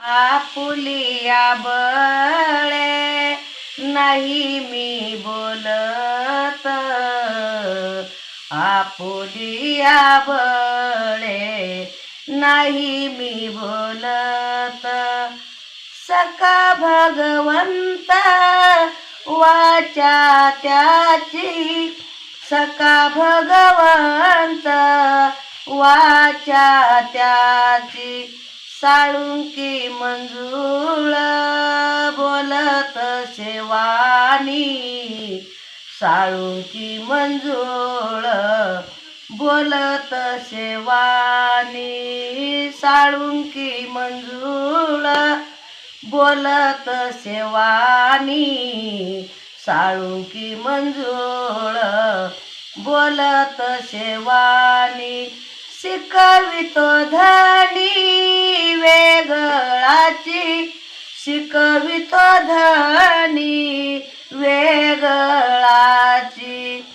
Apulia बळे नाही मी बोलत. Apulia बळे नाही मी बोलत. सका भगवंत वाचा त्याची. सका भगवंत वाचा त्याची. साळुंकी मंजुळ बोलत सेवानी. साळुंकी मंजुळ बोलत सेवानी. साळुंकी मंजुळ बोलत सेवानी. साळुंकी मंजुळ बोलत सेवानी. शिकवितो धनी वेगळाची. शिकवितो धनी वेगळाची.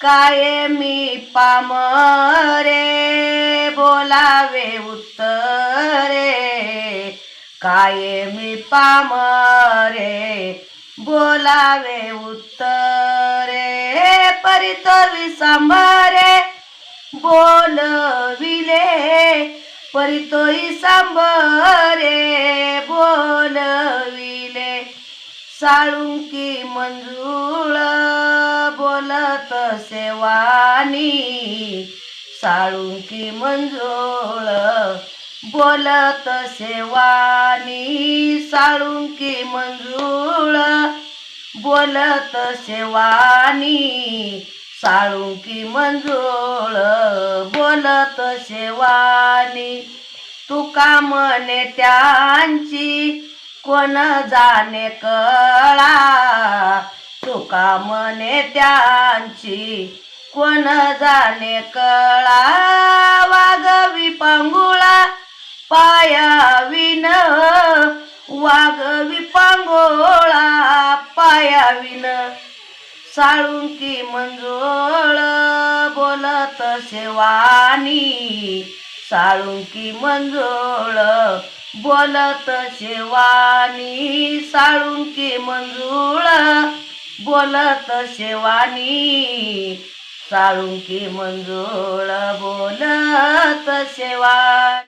काय मी पामरे बोलावे उत्तरे. काय मी पामरे बोलावे उत्तरे. परितो विसांबरे बोलविले परितोई सांबरे बोलविले. साळुंकी मंजुळ बोलत सेवानी साळुंकी मंजुळ बोलत सेवानी. साळुंकी मंजुळ बोलत सेवानी साळुंकी मंजुळ बोलत शेवानी. तुका म्हणे त्यांची? कोण जाणे कळा? तुका म्हणे त्यांची? कोण जाणे कळा? वागवी पांगुळा पाया विन वागवी पा साळुंकी मंजुळ बोलत शेवानी. साळुंकी मंजुळ बोलत शेवानी. साळुंकी मंजुळ बोलत शेवानी. साळुंकी मंजुळ बोलत शेवानी.